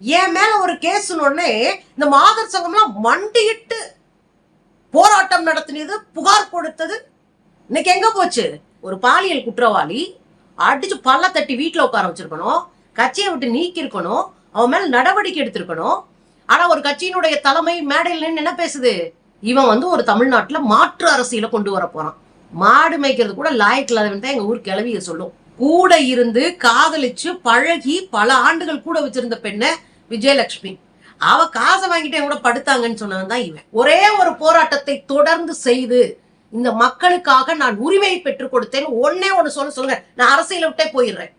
என் மேல ஒரு கேஸ் உடனே இந்த மாதர் சங்கம்லாம் மண்டியிட்டு போராட்டம் நடத்தினது புகார் கொடுத்தது. இன்னைக்கு எங்க போச்சு? ஒரு பாலியல் குற்றவாளி அடிச்சு பல்ல தட்டி வீட்டில் உட்கார வச்சிருக்கணும். கட்சியை விட்டு நீக்கி இருக்கணும் அவன் மேல நடவடிக்கை எடுத்திருக்கணும். ஆனா ஒரு கட்சியினுடைய தலைமை மேடையில் என்ன பேசுது? இவன் வந்து ஒரு தமிழ்நாட்டுல மாற்று அரசியல கொண்டு வர போறான். மாடு மேய்க்கிறது கூட லாயக்கு இல்லாதவன் தான் எங்க ஊர் கிளவிய சொல்லும். கூட இருந்து காதலிச்சு பழகி பல ஆண்டுகள் கூட வச்சிருந்த பெண்ணை விஜயலட்சுமி. அவ காசை வாங்கிட்டு என் கூட படுத்தாங்கன்னு சொன்னவன் தான் இவன். ஒரே ஒரு போராட்டத்தை தொடர்ந்து செய்து இந்த மக்களுக்காக நான் உரிமையை பெற்றுக் கொடுத்தேன். ஒன்னே ஒண்ணு சொல்ல சொல்லுங்க. நான் அரசியல விட்டே போயிடுறேன்.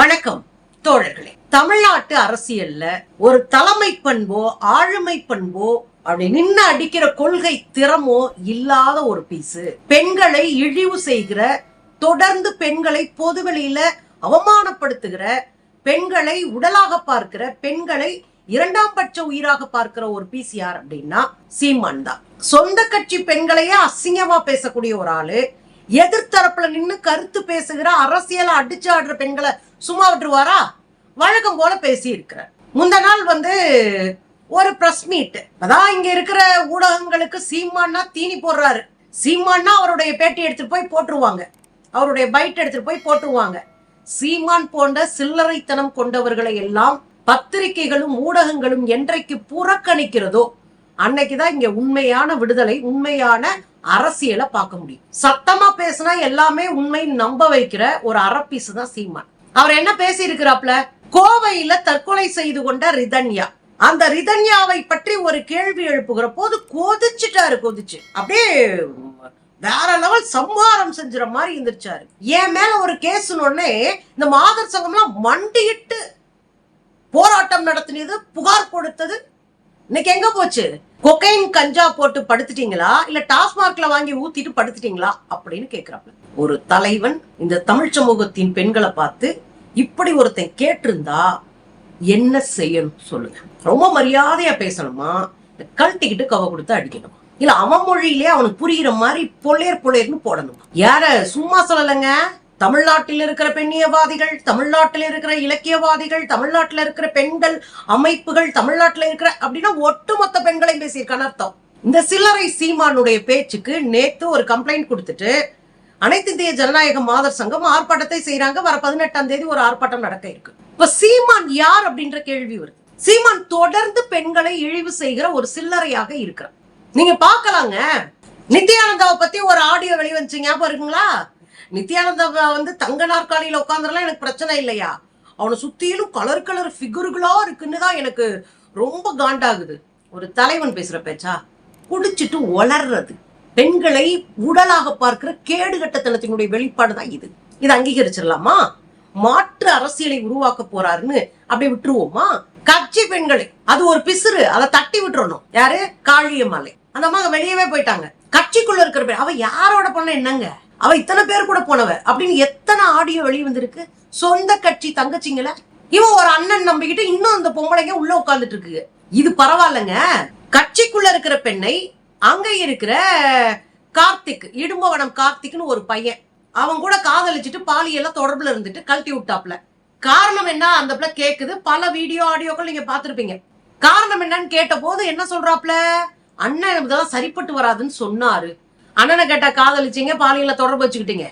வணக்கம் தோழர்களே. தமிழ்நாட்டு அரசியல்ல ஒரு தலைமை பண்போ ஆளுமை பண்போ அப்படி நின்று அடிக்கிற கொள்கை திறமோ இல்லாத ஒரு பீஸு பெண்களை இழிவு செய்கிற தொடர்ந்து பெண்களை பொதுவெளியில அவமானப்படுத்துகிற பெண்களை உடலாக பார்க்கிற பெண்களை இரண்டாம் பட்ச உயிராக பார்க்கிற ஒரு பீஸ் யார் அப்படின்னா சீமான் தான். சொந்த கட்சி பெண்களையே அசிங்கமா பேசக்கூடிய ஒரு ஆளு எதிர்த்தரப்புல நின்று கருத்து பேசுகிற அரசியலை அடிச்சு ஆடுற பெண்களை சும்மா விட்டுருவாரா? வழக்கம் போல பேசி இருக்கிறார் முந்த நாள் வந்து ஒரு பிரஸ் மீட் அதான் இங்க இருக்கிற ஊடகங்களுக்கு சீமான்னா தீனி போடுறாரு. சீமான்னா அவருடைய பேட்டி எடுத்துட்டு போய் போட்டுருவாங்க. அவருடைய பைட் எடுத்துட்டு போய் போட்டுருவாங்க. சீமான் போன்ற சில்லறைத்தனம் கொண்டவர்களை எல்லாம் பத்திரிகைகளும் ஊடகங்களும் என்றைக்கு புறக்கணிக்கிறதோ அன்னைக்குதான் இங்க உண்மையான விடுதலை உண்மையான அரசியலை பார்க்க முடியும். சத்தமா பேசினா எல்லாமே உண்மை நம்ப வைக்கிற ஒரு அரப்பீசு தான் சீமான். அவர் என்ன பேசி இருக்கிறாப்ல கோவையில தற்கொலை செய்து கொண்ட ரிதன்யா. அந்த ரிதன்யாவை பற்றி ஒரு கேள்வி எழுப்புகிற போது கொதிச்சுட்டாரு கொதிச்சு. அப்படியே வேற லெவல் சம்ஹாரம் செஞ்சுற மாதிரி இருந்துருச்சாரு. என் மேல ஒரு கேஸ் உடனே இந்த மாதர் சங்கம்லாம் மண்டியிட்டு போராட்டம் நடத்தினது புகார் கொடுத்தது. இன்னைக்கு எங்க போச்சு? கொக்கைன் கஞ்சா போட்டு படுத்துட்டீங்களா? இல்ல டாஸ்மார்க்ல வாங்கி ஊத்திட்டு படுத்துட்டீங்களா? அப்படின்னு கேக்குறாப்ல ஒரு தலைவன் இந்த தமிழ் சமூகத்தின் பெண்களை பார்த்து இப்படி ஒருத்தன் கேட்டிருந்தா என்ன செய்யணும் சொல்லுங்க. ரொம்ப மரியாதையா பேசணுமா? கழட்டிக்கிட்டு கவ கொடுத்து அடிக்கணும். இல்ல அவன் மொழியிலே அவனுக்கு புரியுற மாதிரி பொள்ளேர் பொள்ளேர்னு போடணும்? யார சும்மா சொல்லலைங்க? தமிழ்நாட்டில் இருக்கிற பெண்ணியவாதிகள் தமிழ்நாட்டில் இருக்கிற இலக்கியவாதிகள் தமிழ்நாட்டில் இருக்கிற பெண்கள் அமைப்புகள் தமிழ்நாட்டில் இருக்கிற அப்படின்னா ஒட்டுமொத்த பெண்களையும் பேசியிருக்கான அர்த்தம். இந்த சில்லறை சீமானுடைய பேச்சுக்கு நேத்து ஒரு கம்ப்ளைண்ட் கொடுத்துட்டு அனைத்து இந்திய ஜனநாயக மாதர் சங்கம் ஆர்ப்பாட்டத்தை செய்யறாங்க வர பதினெட்டாம் தேதி ஒரு ஆர்ப்பாட்டம் நடக்க இருக்கு. இப்ப சீமான் யார் அப்படின்ற கேள்வி வருது. சீமான் தொடர்ந்து பெண்களை இழிவு செய்கிற ஒரு சில்லறையாக இருக்கிறார். நீங்க பார்க்கலாங்க. நித்யானந்தாவை பத்தி ஒரு ஆடியோ வெளிவந்துச்சு ஞாபகம் இருக்குங்களா? நித்யானந்தாவை வந்து தங்க நாற்காலியில உட்காந்துலாம் எனக்கு பிரச்சனை இல்லையா? அவனை சுத்தியிலும் கலர் கலர் ஃபிகர்களா இருக்குன்னு தான் எனக்கு ரொம்ப காண்டாகுது. ஒரு தலைவன் பேசுற பேச்சா? குடிச்சிட்டு வளர்றது பெண்களை உடலாக பார்க்கிற கேடுகட்டத்தனத்தினுடைய வெளிப்பாடு தான் இது. இதை அங்கீகரிச்சிடலாமா? மாற்று அரசியலை உருவாக்க போறாருன்னு அப்படியே விட்டுருவோமா? கட்சி பெண்களை அது ஒரு பிசுறு அதை தட்டி விட்டுறணும். யாரு? காளியம்மாளை. அந்த அம்மா வெளியவே போயிட்டாங்க. கட்சிக்குள்ள இருக்கிற பேர் அவ யாரோட பண்ண என்னங்க? அவ இத்தனை பேர் கூட போனவ. அப்படின்னு எத்தனை ஆடியோ வெளிய வந்திருக்கு? சொந்த கட்சி தங்கச்சிங்கள? இவன் ஒரு அண்ணன் நம்பிக்கிட்டு இன்னும் அந்த பொம்பளைங்க உள்ள உட்காந்துட்டு இருக்கு இது பரவாயில்லைங்க. கட்சிக்குள்ள இருக்கிற பெண்ணை அங்க இருக்கிற கார்த்திக் இடும்பவனம் கார்த்திக்னு ஒரு பையன். அவன் கூட காதலிச்சுட்டு பாலியெல்லாம் தொடர்புல இருந்துட்டு கழட்டி விட்டாப்ல. காரணம் என்ன? அந்த பிள்ளை கேக்குது. பல வீடியோ ஆடியோக்கள் நீங்க பாத்திருப்பீங்க காரணம் என்னன்னு கேட்ட போது என்ன சொல்றாப்ல? அண்ணன் இதெல்லாம் சரிப்பட்டு வராதுன்னு சொன்னாரு. அண்ணனை கேட்டா காதலிச்சீங்க பாலியல தொடர்பு வச்சுக்கிட்டீங்க.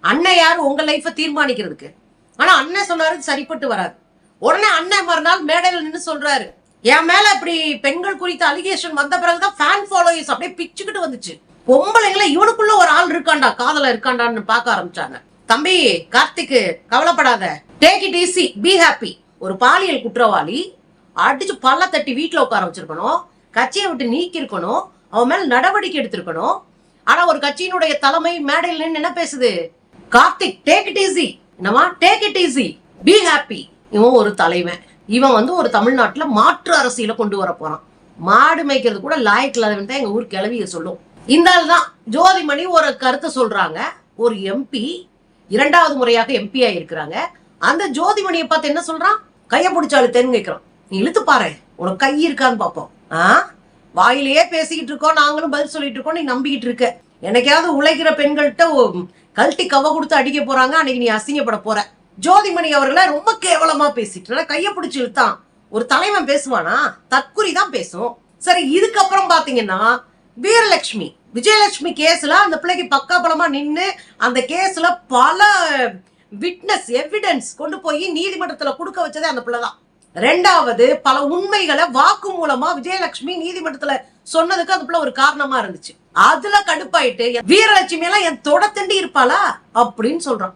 அண்ணன் யாரு? உங்க லைஃப தீர்மானிக்கிறதுக்கு. ஆனா அண்ணன் சொன்னாரு சரிப்பட்டு வராது. உடனே அண்ணன் மறுநாள் மேடையில் நின்று சொல்றாரு. என் மேல இப்படி பெண்கள் குறித்த அலிகேஷன் வந்த பிறகுதான் ஃபேன் ஃபாலோயர்ஸ் அப்படியே பிச்சுக்கிட்டு வந்துச்சு. பொம்பளைங்கள இவனுக்குள்ள ஒரு ஆள் இருக்காண்டா காதல இருக்காண்டான்னு பார்க்க ஆரம்பிச்சாங்க. தம்பி கார்த்திக்கு கவலைப்படாத. Take it easy be happy ஒரு பாலியல் குற்றவாளி அடிச்சு பல்ல தட்டி வீட்டுல உட்கார வச்சிருக்கணும். கட்சியை விட்டு நீக்கி இருக்கணும் அவன் மேல நடவடிக்கை எடுத்திருக்கணும். ஆனா ஒரு கட்சியினுடைய தலைமை மேடையில் நின்று என்ன பேசுது? கார்த்திக் டேக் இட் ஈஸி என்னமா take it easy be happy இவன் ஒரு தலைவன். இவன் வந்து ஒரு தமிழ்நாட்டுல மாற்று அரசியல கொண்டு வர போறான். மாடு மேய்க்கிறது கூட லாயக்கு இல்லாதவன் தான் எங்க ஊர் கிளவிய சொல்லும். இந்த ஆள் தான் ஜோதிமணி ஒரு கருத்தை சொல்றாங்க. ஒரு எம்பி இரண்டாவது முறையாக எம்பி இருக்கிறாங்க. அந்த ஜோதிமணியை பார்த்து என்ன சொல்றான்? கைய பிடிச்சாலு தென் கேட்கிறான் நீ இழுத்து பாரு உனக்கு கை இருக்கான்னு பார்ப்போம். ஆ? வாயிலேயே பேசிக்கிட்டு இருக்கோம் நாங்களும் பதில் சொல்லிட்டு இருக்கோம் நீ நம்பிக்கிட்டு இருக்க. என்னைக்காவது உழைக்கிற பெண்கள்கிட்ட கழட்டி கவ கொடுத்து அடிக்க போறாங்க அன்னைக்கு நீ அசிங்கப்பட போற. ஜோதிமணி அவர்களை ரொம்ப கேவலமா பேசிட்டு கையை பிடிச்சி இழுத்தான் ஒரு தலைவன் பேசுவானா? தற்குறி தான் பேசும். சரி இதுக்கப்புறம் பாத்தீங்கன்னா வீரலட்சுமி விஜயலட்சுமி கேஸ்ல அந்த பிள்ளைக்கு பக்காபலமா நின்று அந்த கேஸ்ல பல விட்னஸ் எவிடன்ஸ் கொண்டு போய் நீதிமன்றத்துல கொடுக்க வச்சதே அந்த பிள்ளை தான். ரெண்டாவது பல உண்மைகளை வாக்கு மூலமா விஜயலட்சுமி நீதிமன்றத்துல சொன்னதுக்கு அந்த பிள்ளை ஒரு காரணமா இருந்துச்சு. அதுல கடுப்பாயிட்டு வீரலட்சுமி எல்லாம் என் தொட தண்டி இருப்பாளா? அப்படின்னு சொல்றான்.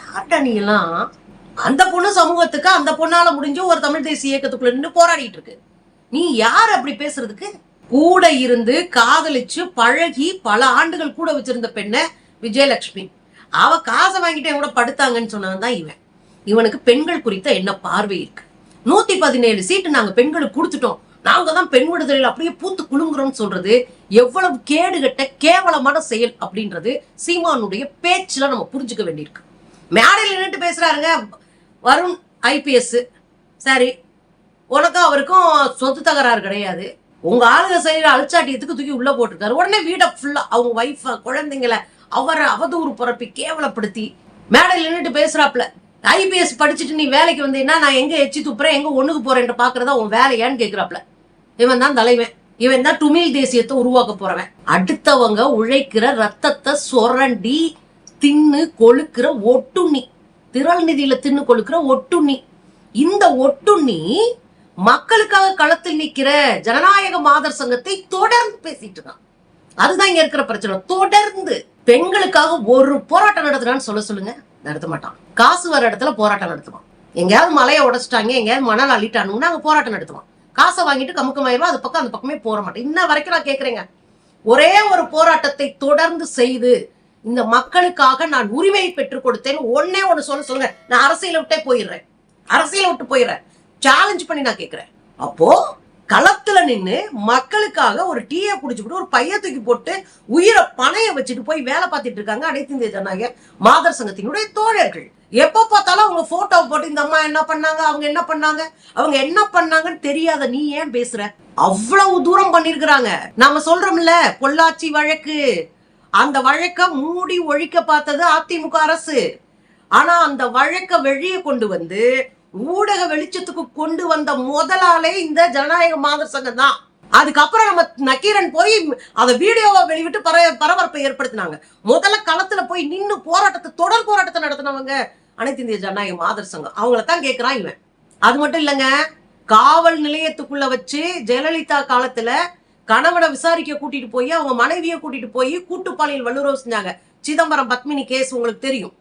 யார்டா நீ எல்லாம் அந்த பொண்ணு சமூகத்துக்கு அந்த பொண்ணால முடிஞ்ச ஒரு தமிழ் தேசிய இயக்கத்துக்குள்ள நின்று போராடிட்டு இருக்கு. நீ யார் அப்படி பேசுறதுக்கு? கூட இருந்து காதலிச்சு பழகி பல ஆண்டுகள் கூட வச்சிருந்த பெண்ண விஜயலட்சுமி. அவ காசை வாங்கிட்டு என் கூட படுத்தாங்கன்னு சொன்னவன் தான் இவன். இவனுக்கு பெண்கள் குறித்த என்ன பார்வை இருக்கு? நூத்தி பதினேழு சீட்டு நாங்க பெண்களுக்கு கொடுத்துட்டோம். நாங்க தான் பெண் விடுதலையில் அப்படியே பூத்து குலுங்குறோம்னு சொல்றது எவ்வளவு கேடுகட்ட கேவலமான செயல் அப்படின்றது சீமானுடைய பேச்சுல நம்ம புரிஞ்சுக்க வேண்டியிருக்கு. மேடையில் நின்றுட்டு பேசுறாருங்க. வருண் ஐபிஎஸ். சரி. உனக்கும் அவருக்கும் சொத்து தகராறு கிடையாது. உங்க ஆளுங்க செய்யற அழிச்சாட்டியத்துக்கு தூக்கி உள்ள போட்டிருக்காரு. உடனே வீடை ஃபுல்லா அவங்க ஒய்ஃப குழந்தைங்களை அவரை அவதூறு புறப்பி கேவலப்படுத்தி மேடையில் நின்றுட்டு பேசுறாப்ல ஐபிஎஸ் படிச்சுட்டு நீ வேலைக்கு வந்தீங்கன்னா நான் எங்க எச்சி துப்புறேன் எங்க ஒண்ணுக்கு போறேன்ட்டு பாக்குறதா உன் வேலையான்னு கேக்குறாப்ல இவன் தான் தலைவன். இவன் தான் துமிழ் தேசியத்தை உருவாக்க போறவன். அடுத்தவங்க உழைக்கிற ரத்தத்தை சொரண்டி தின்னு கொழுக்கிற ஒட்டுண்ணி. திரள் நிதியில தின்னு கொழுக்கிற ஒட்டுண்ணி. இந்த ஒட்டுண்ணி மக்களுக்காக களத்தில் நிக்கிற ஜனநாயக மாதர் சங்கத்தை தொடர்ந்து பேசிட்டு இருக்கான். அதுதான் இங்க இருக்கிற பிரச்சனை. தொடர்ந்து பெண்களுக்காக ஒரு போராட்டம் நடத்துறான்னு சொல்ல சொல்லுங்க. நடத்த மாட்டான். காசு வர இடத்துல போராட்டம் நடத்துவான். எங்கேயாவது மலையை உடைச்சிட்டாங்க எங்கேயாவது மணல் அள்ளிட்டானுங்கன்னா அங்க போராட்டம் நடத்துவான். காசை வாங்கிட்டு கமுக்கமாயிருவா அது பக்கம் அந்த பக்கமே போற மாட்டேன். இன்ன வரைக்கும் நான் கேக்குறேங்க. ஒரே ஒரு போராட்டத்தை தொடர்ந்து செய்து இந்த மக்களுக்காக நான் உரிமையை பெற்றுக் கொடுத்தேன் ஒன்னே ஒன்னு சொல்ல சொல்லுங்க. நான் அரசியலை விட்டே போயிடுறேன். அரசியலை விட்டு போயிடுறேன். சேலஞ்ச் பண்ணி நான் கேட்கிறேன் அப்போ களத்துல நின்று மக்களுக்காக ஒரு டீயை குடிச்சுட்டு ஒரு பைய தூக்கி போட்டு உயிரை பணைய வச்சுட்டு போய் வேலை பார்த்துட்டு இருக்காங்க அனைத்து இந்திய ஜனநாயக மாதர் சங்கத்தினுடைய தோழர்கள். எப்ப பார்த்தாலும் அவங்க போட்டோ போட்டு இந்த அம்மா என்ன பண்ணாங்க அவங்க என்ன பண்ணாங்க அவங்க என்ன பண்ணாங்கன்னு தெரியாத நீ ஏன் பேசுற? அவ்வளவு தூரம் பண்ணிருக்கிறாங்க. நாம சொல்றோம்ல பொள்ளாச்சி வழக்கு. அந்த வழக்க மூடி ஒழிக்க பார்த்தது அதிமுக அரசு. ஆனா அந்த வழக்க வெளியே கொண்டு வந்து ஊடக வெளிச்சத்துக்கு கொண்டு வந்த முதலாலே இந்த ஜனநாயக மாதர் சங்கம் தான். அதுக்கப்புறம் நம்ம நக்கீரன் போய் அதை வீடியோவை வெளிவிட்டு பர பரபரப்பை ஏற்படுத்தினாங்க. முதல்ல களத்துல போய் நின்று போராட்டத்தை தொடர் போராட்டத்தை நடத்தினவங்க அனைத்து இந்திய ஜனநாயக மாதர் சங்கம். அவங்கள தான் கேட்கிறான் இவன். அது மட்டும் இல்லைங்க காவல் நிலையத்துக்குள்ள வச்சு ஜெயலலிதா காலத்துல கணவனை விசாரிக்க கூட்டிட்டு போய் அவங்க மனைவியை கூட்டிட்டு போய் கூட்டுப்பாளையில் வல்லுறவு செஞ்சாங்க. சிதம்பரம் பத்மினி கேஸ் உங்களுக்கு தெரியும்.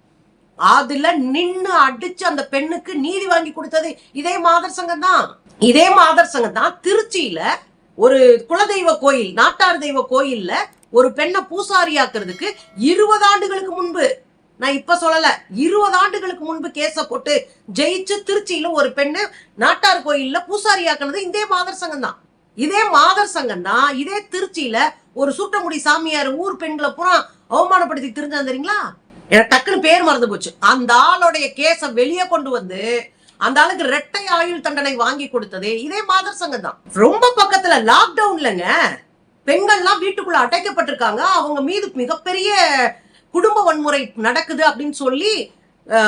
அதுல நின்னு அடிச்சு அந்த பெண்ணுக்கு நீதி வாங்கி கொடுத்தது இதே மாதர் சங்கம் தான். இதே மாதர் சங்கம் தான். திருச்சியில ஒரு குலதெய்வ கோயில் நாட்டார் தெய்வ கோயில்ல ஒரு பெண்ணை பூசாரியாக்குறதுக்கு இருபது ஆண்டுகளுக்கு முன்பு நான் இப்ப சொல்லல இருபது ஆண்டுகளுக்கு முன்பு கேச போட்டு ஜெயிச்சு திருச்சியில ஒரு பெண்ணு நாட்டார் கோயில்ல பூசாரியாக்குனது இதே மாதர் சங்கம் தான். இதே மாதர் சங்கம் தான் இதே திருச்சியில ஒரு சுட்டமுடி சாமியார் ஊர் பெண்களை பூரா அவமானப்படுத்தி தெரிஞ்சா தெரியுங்களா? எனக்கு டக்குன்னு பேர் மறந்து போச்சு. அந்த ஆளுடைய கேஸ வெளியே கொண்டு வந்து அந்த ஆளுக்கு ரெட்டை ஆயுள் தண்டனை வாங்கி கொடுத்தது இதே மாதர் சங்கம் தான். ரொம்ப பக்கத்துல லாக்டவுன்லங்க பெண்கள்லாம் வீட்டுக்குள்ள அடைக்கப்பட்டிருக்காங்க. அவங்க மீது மிகப்பெரிய குடும்ப வன்முறை நடக்குது அப்படின்னு சொல்லி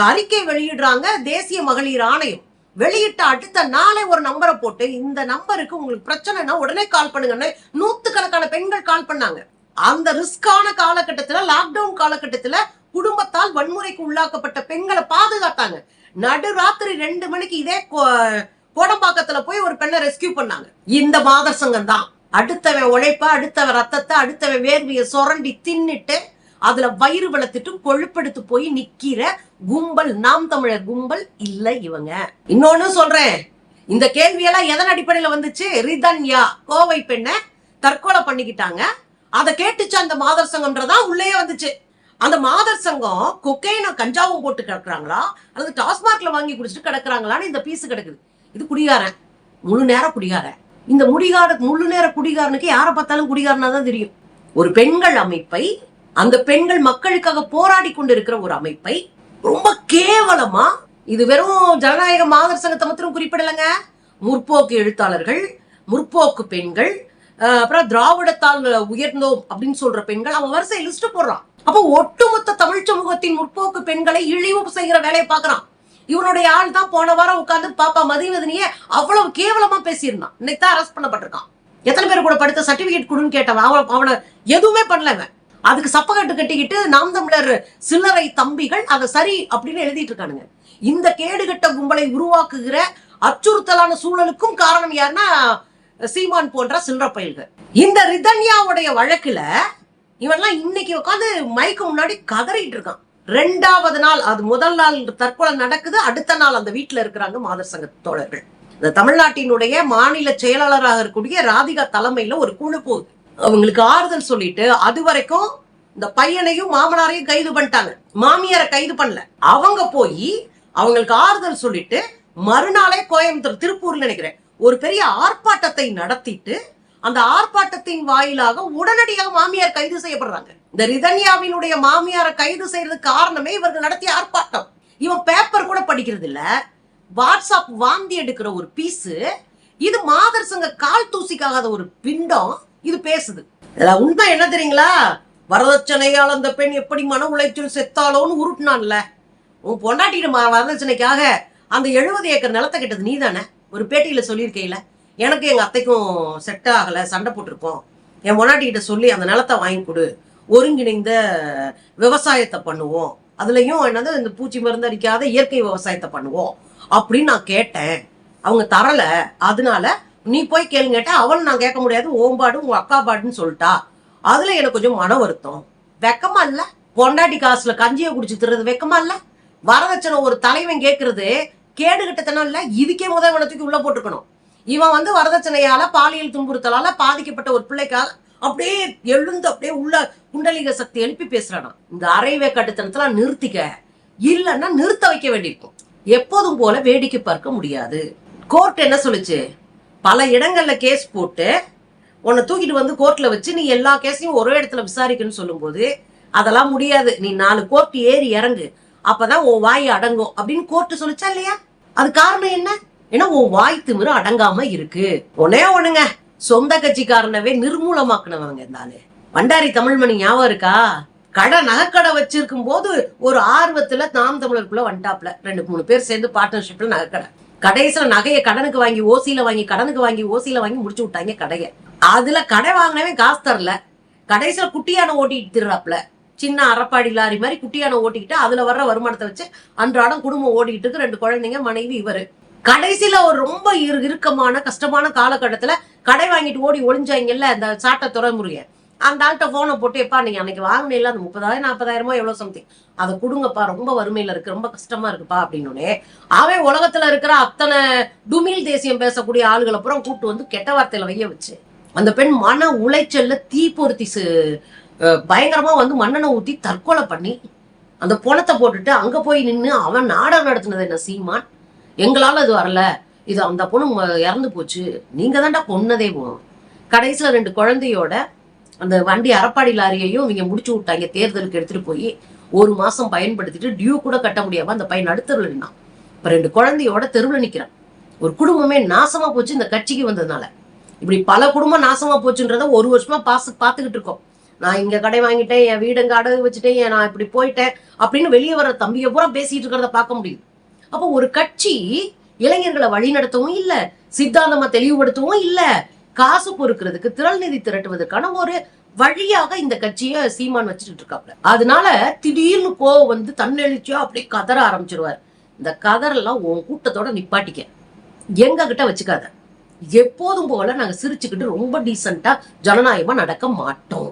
அறிக்கை வெளியிடுறாங்க தேசிய மகளிர் ஆணையம். வெளியிட்ட அடுத்த நாளே ஒரு நம்பரை போட்டு இந்த நம்பருக்கு உங்களுக்கு பிரச்சனைனா உடனே கால் பண்ணுங்கன்னு நூத்துக்கணக்கான பெண்கள் கால் பண்ணாங்க. அந்த ரிஸ்கான காலகட்டத்துல லாக்டவுன் காலகட்டத்துல குடும்பத்தால் வன்முறைக்கு உள்ளாக்கப்பட்ட பெண்களை பாதுகாத்தாங்க. நடுராத்திரி ரெண்டு மணிக்கு இதே கோ- கோடம்பாக்கத்துல போய் ஒரு பெண்ணை ரெஸ்கியூ பண்ணாங்க. இந்த மாதர் சங்கம் தான். அடுத்தவன் உழைப்ப அடுத்தவன் ரத்தத்தை அடுத்தவன் வேர்வையை சுரண்டி தின்னுட்டு அதுல வயிறு வளர்த்துட்டு கொழுப்பெடுத்து போய் நிக்கிற கும்பல் நாம் தமிழர் கும்பல் இல்ல இவங்க. இன்னொன்னு சொல்றேன். இந்த கேள்வியெல்லாம் எதன் அடிப்படையில வந்துச்சு? ரிதன்யா கோவை பெண்ணை தற்கொலை பண்ணிக்கிட்டாங்க. அதை கேட்டுச்சு அந்த மாதர் சங்கம்ன்றதா உள்ளே வந்துச்சு. அந்த மாதர் சங்கம் கொக்கைனும் கஞ்சாவும் போட்டு கிடக்குறாங்களா? அல்லது டாஸ்மார்க்ல வாங்கி குடிச்சிட்டு கிடக்குறாங்களான்னு இந்த பீஸ் கிடக்குது. இது குடிகாரன். முழு நேர குடிகாரன். இந்த முடிகார முழு நேர குடிகாரனுக்கு யாரை பார்த்தாலும் குடிகாரனா தான் தெரியும். ஒரு பெண்கள் அமைப்பை அந்த பெண்கள் மக்களுக்காக போராடி கொண்டிருக்கிற ஒரு அமைப்பை ரொம்ப கேவலமா இது வெறும் ஜனநாயக மாதர் சங்கத்தை மாத்திரம் குறிப்பிடலைங்க. முற்போக்கு எழுத்தாளர்கள் முற்போக்கு பெண்கள் அப்புறம் திராவிடத்தால் உயர்ந்தோம் அப்படின்னு சொல்ற பெண்கள் அவன் வரிசை லிஸ்ட் போடுறான். அப்போ ஒட்டுமொத்த தமிழ் சமூகத்தின் முற்போக்கு பெண்களை இழிவு செய்கிற வேலையை பார்க்கறான். இவனுடைய ஆள் தான் போன வாரம் உட்கார்ந்து பாப்பா மதிவதனிய அவ்வளவு கேவலமா பேசியிருந்தான். இன்னைக்கு தான் அரெஸ்ட் பண்ணப்பட்டிருக்கான். எத்தனை பேர் கூட படுத்த சர்டிபிகேட் கொடுன்னு கேட்டவன். அவன் அவனை எதுவுமே பண்ணலங்க. அதுக்கு சப்பகட்டு கட்டிக்கிட்டு நாம் தமிழர் சில்லறை தம்பிகள் அதை சரி அப்படின்னு எழுதிட்டு இருக்கானுங்க. இந்த கேடுகட்ட கும்பலை உருவாக்குகிற அச்சுறுத்தலான சூழலுக்கும் காரணம் யாருன்னா சீமான் போன்ற சில்லற பயல்கள். இந்த ரிதன்யாவுடைய வழக்குல இவன்லாம் இன்னைக்கு உட்காந்து மைக்கு முன்னாடி கதறிட்டு இருக்கான். ரெண்டாவது நாள் அது முதல் நாள் தற்கொலை நடக்குது அடுத்த நாள் அந்த வீட்டுல இருக்கிறாங்க மாதர் சங்க தோழர்கள். இந்த தமிழ்நாட்டினுடைய மாநில செயலாளராக இருக்கக்கூடிய ராதிகா தலைமையில ஒரு குழு போகுது அவங்களுக்கு ஆறுதல் சொல்லிட்டு அது வரைக்கும் இந்த பையனையும் மாமனாரையும் கைது பண்ணிட்டாங்க. மாமியாரை கைது பண்ணல. அவங்க போய் அவங்களுக்கு ஆறுதல் சொல்லிட்டு மறுநாளே கோயம்புத்தூர் திருப்பூர்ல நினைக்கிறேன். ஒரு பெரிய ஆர்ப்பாட்டத்தை நடத்திட்டு அந்த ஆர்ப்பாட்டத்தின் வாயிலாக உடனடியாக மாமியார் கைது செய்யப்படுறாங்க. இந்த ரிதன்யாவினுடைய மாமியாரை கைது செய்யறதுக்கு காரணமே இவர்கள் நடத்திய ஆர்ப்பாட்டம். இவன் பேப்பர் கூட படிக்கிறது இல்ல வாட்ஸ்அப் வாந்தி எடுக்கிற ஒரு பீஸு இது மாதர் சங்க கால் தூசிக்காகாத ஒரு பிண்டம். இது பேசுது. இதுல உண்மை என்ன தெரியுங்களா? வரதட்சணையால் அந்த பெண் எப்படி மன உளைச்சல் செத்தாலோன்னு உருட்டினான்ல. உன் பொண்டாட்டிட்டு வரதட்சணைக்காக அந்த எழுபது ஏக்கர் நிலத்தை கிட்டது நீதானே? ஒரு பேட்டியில சொல்லியிருக்கையில. எனக்கு எங்க அத்தைக்கும் செட் ஆகல சண்டை போட்டிருக்கோம். என் பொண்டாட்டிகிட்ட சொல்லி அந்த நிலத்தை வாங்கி கொடு. ஒருங்கிணைந்த விவசாயத்தை பண்ணுவோம். அதுலயும் என்னது இந்த பூச்சி மருந்து அடிக்காத இயற்கை விவசாயத்தை பண்ணுவோம். அப்படின்னு நான் கேட்டேன். அவங்க தரல. அதனால நீ போய் கேளுங்க கேட்டா அவன் நான் கேட்க முடியாது ஓம்பாடு உங்க அக்கா பாடுன்னு சொல்லிட்டா. அதுல எனக்கு கொஞ்சம் மன வருத்தம். வெக்கமா இல்ல? பொண்டாட்டி காசுல கஞ்சியை குடிச்சு திறது வெக்கமா இல்ல? வரதட்சணை ஒரு தலைவன் கேட்கறது கேடு கிட்டத்தனம் இல்ல? இதுக்கே முதல் இவனத்துக்கு உள்ள போட்டுக்கணும் இவன் வந்து வரதட்சணையால பாலியல் துன்புறுத்தலால பாதிக்கப்பட்ட ஒரு பிள்ளைக்காக அப்படியே எழுந்து அப்படியே உள்ள குண்டலிக சக்தி எழுப்பி பேசுறானா இந்த அரைவே கட்டுத்தனத்துல நிறுத்திக்க இல்லைன்னா நிறுத்த வைக்க வேண்டியிருக்கும். எப்போதும் போல வேடிக்கை பார்க்க முடியாது. கோர்ட் என்ன சொல்லுச்சு? பல இடங்கள்ல கேஸ் போட்டு உன்னை தூக்கிட்டு வந்து கோர்ட்ல வச்சு நீ எல்லா கேஸையும் ஒரே இடத்துல விசாரிக்கணும்னு சொல்லும்போது அதெல்லாம் முடியாது. நீ நாலு கோர்ட் ஏறி இறங்கு. அப்பதான் உன் வாய் அடங்கும் அப்படின்னு கோர்ட் சொல்லுச்சா இல்லையா? அது காரணம் என்ன? ஏன்னா உன் வாய் திமிரு அடங்காம இருக்கு. ஒன்னே ஒண்ணுங்க. சொந்த கட்சிக்காரனவே நிர்மூலமாக்குனவங்க இருந்தாலே. பண்டாரி தமிழ்மணி ஞாபகம் இருக்கா? கடை நகைக்கடை வச்சிருக்கும் போது ஒரு ஆர்வத்துல நாம் தமிழருக்குள்ள வண்டாப்ல ரெண்டு மூணு பேர் சேர்ந்து பார்ட்னர்ஷிப்ல நகைக்கடை. கடைசியில நகையை கடனுக்கு வாங்கி ஓசியில வாங்கி கடனுக்கு வாங்கி ஓசியில வாங்கி முடிச்சு விட்டாங்க கடையை. அதுல கடை வாங்கினவன் காசு தரல. கடைசியில குட்டியான ஓட்டிட்டு திருறாப்ல சின்ன அறப்பாடி லாரி மாதிரி குட்டியான ஓட்டிக்கிட்டு அதுல வர்ற வருமானத்தை வச்சு அன்றாடம் குடும்பம் ஓடிக்கிட்டு இருக்கு. ரெண்டு குழந்தைங்க மனைவி இவரு. கடைசியில ஒரு ரொம்ப இரு- இறுக்கமான கஷ்டமான காலகட்டத்துல கடை வாங்கிட்டு ஓடி ஒளிஞ்சாங்கல்ல அந்த சாட்டை துறைமுருகன் அந்த ஆள்கிட்ட போனை போட்டு எப்பா நீங்க அன்னைக்கு வாங்கினீங்களா அந்த முப்பதாயிரம் நாற்பதாயிரமோ எவ்வளவு சம்திங் அதை கொடுங்கப்பா ரொம்ப வறுமையில இருக்கு ரொம்ப கஷ்டமா இருக்குப்பா அப்படின்னு அவன் உலகத்துல இருக்கிற அத்தனை டுமில் தேசியம் பேசக்கூடிய ஆளுகளை அப்புறம் கூப்பிட்டு வந்து கெட்ட வார்த்தையில வைய வச்சு அந்த பெண் மன உளைச்சல்ல தீப்பொருத்தி சு- பயங்கரமா வந்து மண்ணெண்ணை ஊத்தி தற்கொலை பண்ணி அந்த பணத்தை போட்டுட்டு அங்க போய் நின்று அவன் நாடகம் நடத்தினது என்ன சீமான்? எங்களால அது வரல. இது அந்த பொண்ணு ம- இறந்து போச்சு. நீங்க தான்டா கொன்னதே போகும் கடைசியில ரெண்டு குழந்தையோட அந்த வண்டி அறப்பாடி லாரியையும் இவங்க முடிச்சு விட்டாங்க தேர்தலுக்கு எடுத்துட்டு போய் ஒரு மாசம் பயன்படுத்திட்டு டியூ கூட கட்ட முடியாம அந்த பையன் நடுத்தருவில் நின்னான். இப்ப ரெண்டு குழந்தையோட தெருவில் நிக்கிறான். ஒரு குடும்பமே நாசமா போச்சு இந்த கட்சிக்கு வந்ததுனால. இப்படி பல குடும்பம் நாசமா போச்சுன்றத ஒரு வருஷமா பாசு பார்த்துக்கிட்டு இருக்கோம். நான் இங்க கடை வாங்கிட்டேன் என் வீடு அடகு வச்சுட்டேன் நான் இப்படி போயிட்டேன் அப்படின்னு வெளியே வர தம்பியை பூரா பேசிட்டு இருக்கிறத பார்க்க முடியுது. அப்போ ஒரு கட்சி இளைஞர்களை வழிநடத்தவும் இல்லை சித்தாந்தமா தெளிவுபடுத்தவும் இல்லை காசு பொறுக்கிறதுக்கு திரள் நிதி திரட்டுவதற்கான ஒரு வழியாக இந்த கட்சியை சீமான் வச்சுட்டு இருக்காப்ல அதனால திடீர்னு கோவம் வந்து தன்னெழுச்சியா அப்படியே கதற ஆரம்பிச்சிருவார். இந்த கதறெல்லாம் உன் கூட்டத்தோட நிப்பாட்டிக்க. எங்க கிட்ட வச்சுக்காத. எப்போதும் போல நாங்க சிரிச்சுக்கிட்டு ரொம்ப டீசெண்டா ஜனநாயகமா நடக்க மாட்டோம்.